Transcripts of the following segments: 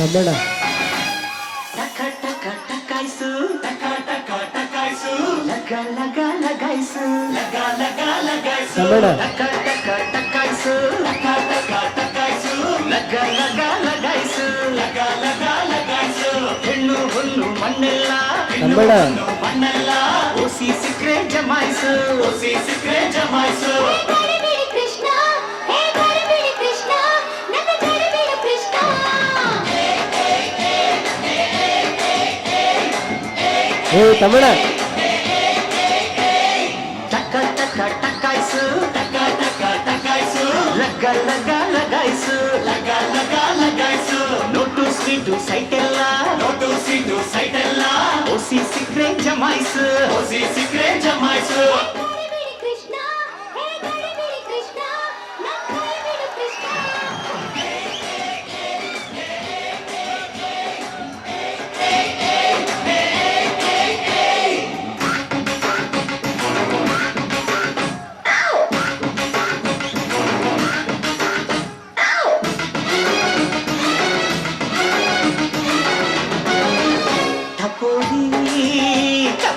ಕನ್ನಡ. ಟಕ ಟಕ ಟಕಾಯ್ಸು. ಟಕ ಟಕ ಟಕಾಯ್ಸು. ಲಗ ಲಗ ಲಗಾಯ್ಸು. ಲಗ ಲಗ ಲಗಾಯ್ಸು. ಕನ್ನಡ. ಟಕ ಟಕ ಟಕಾಯ್ಸು. ಟಕ ಟಕ ಟಕಾಯ್ಸು. ಲಗ ಲಗ ಲಗಾಯ್ಸು. ಲಗ ಲಗ ಲಗಾಯ್ಸು. ಹೆಣ್ಣು ಹೊನ್ನು ಮಣ್ಣೆಲ್ಲ. ಕನ್ನಡ. ಮಣ್ಣೆಲ್ಲ. ಓಸಿ ಸಿಕ್ರೆ ಜಮಾಯಿಸು. ಓಸಿ ಸಿಕ್ರೆ ಜಮಾಯ್ಸು. ಏ ತಮಿಳ ಟಕ ಟಕ, ಟಕಾಯ್ಸು, ಟಕ ಟಕ, ಟಕಾಯ್ಸು. ಲಗ ಲಗ, ಲಗಾಯ್ಸು, ಲಗ ಲಗ, ಲಗಾಯ್ಸು. ನೋಟು ಸೈಟ್ ಎಲ್ಲ. ನೋಟು ಸೀಟು ಸೈಟ್ ಓಸಿ ಸಿಕ್ರೆ ಜಮಾಯ್ಸು. ಓಸಿ ಸಿಕ್ರೆ ಜಮಾಯ್ಸು.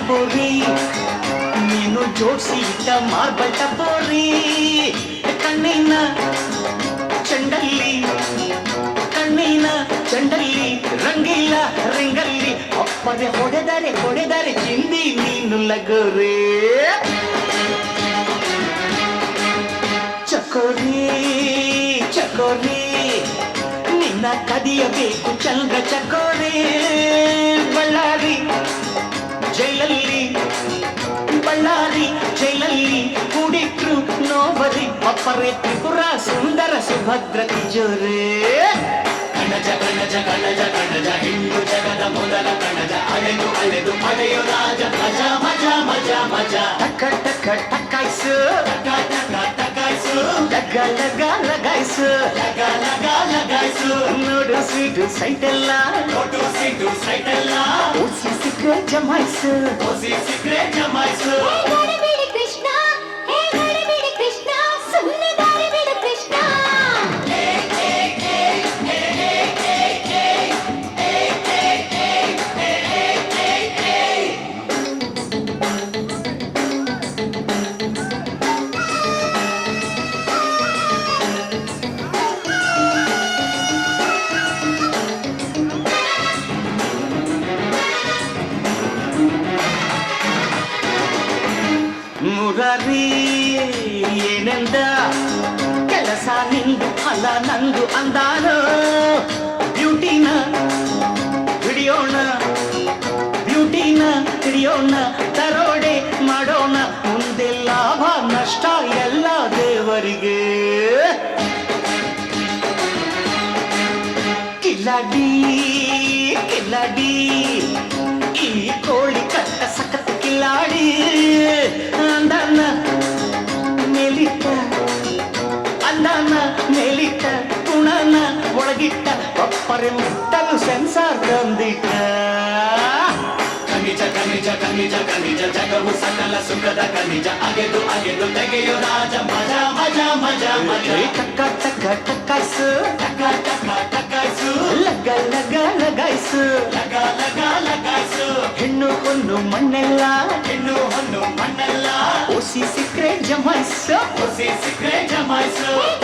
ಟಪೋರಿ ನೀನು ಜೋಡಿಸಿ ಇಟ್ಟ ಮಾರ್ಬಲ್ ಟಪೋರಿ ಕಣ್ಣಿನ ಚಂಡಲ್ಲಿ ಕಣ್ಣಿನ ಚಂಡಲ್ಲಿ, ರಂಗಿಲ್ಲ ರಂಗಲ್ಲಿ ಅಪ್ಪದೆ ಹೊಡೆದರೆ ಹೊಡೆದರೆ ಚಿಂದಿ ನೀನು ಲಗೋರಿ. ಚಕೋರಿ ಚಕೋರಿ, ನಿನ್ನ ಕದಿಯಬೇಕು ಚಂದ್ರ ಚಕೋರಿ. ಸುಭದ್ರ ತಿಜೋರೇ ಕಣಜ ಕಣಜ ಕಣಜ ಕಣಜ ಹಿಂದೂ ಜಗದ ಮೊದಲ ಕಣಜ ಅಳೆದು ಅಳೆದು ಪಡೆಯೋ ರಾಜ ಮಜ ಮಜ ಮಜ ಮಜ ಟಕ ಟಕ ಟಕಾಯ್ಸು ಟಕ ಟಕ ಟಕಾಯ್ಸು ಲಗ ಲಗ ಲಗಾಯ್ಸು ಲಗ ಲಗ ಲಗಾಯ್ಸು ನೋಡು ಸ್ವೀಟು ಸೈಟ್ ಎಲ್ಲ ನೋಟು ಸೀಟು ಸೈಟ್ ಎಲ್ಲ ಓಸಿ ಸಿಕ್ರೆ ಜಮಾಯ್ಸು ಒಸಿ ಸಿಕ್ರೆ ಜಮಾಯ್ಸು ಮುರಾರಿ ಏನೆಂದ? ಕೆಲಸ ನಿಂದು ಅಲ್ಲ ನಂದು ಅಂದಾನ. ಬ್ಯೂಟಿನ ಹಿಡಿಯೋಣ ಬ್ಯೂಟಿನ ಹಿಡಿಯೋಣ, ತರೋಡೆ ಮಾಡೋಣ. ಮುಂದೆ ಲಾಭ ನಷ್ಟ ಎಲ್ಲ ದೇವರಿಗೆ. ಕಿಲ್ಲಡಿ ಕಿಲಾಡಿ. ಅಂದನ ಮೇಲಿಟ್ಟ ಗುಣನ ಒಳಗಿಟ್ಟ ಒಪ್ಪರೆ ಮುಟ್ಟಲು ಸೆನ್ಸಾರ್ ತಂದಿಟ್ಟ. ಖನಿಜ ಖನಿಜ ಖನಿಜ ಖನಿಜ ಜಗವು ಸಕಲ ಸುಖದ ಖನಿಜ ಅಗೆದು ಅಗೆದು ತೆಗೆಯೋ ರಾಜ ಮಜ ಮಜ ಮಜ ಮಜ. ಟಕ್ಕ ಟಕ್ಕ ಟಕ್ಕಸು ಟಕ್ಕ ಟಕ್ಕ ಟಕ್ಕಸು ಲಗ ಲಗ ಲಗೈಸು ಲಗ ಲಗ ಲಗೈಸು ಹೆಣ್ಣು ಹೊನ್ನು ಮಣ್ಣೆಲ್ಲ. ಹೆಣ್ಣು ಹೊನ್ನು ಮಣ್ಣೆಲ್ಲ. ಓಸಿ ಸಿಕ್ರೆ ಜಮಾಯ್ಸು ಒಸಿ ಸಿಕ್ರೆ ಜಮಾಯ್ಸು ಹೇ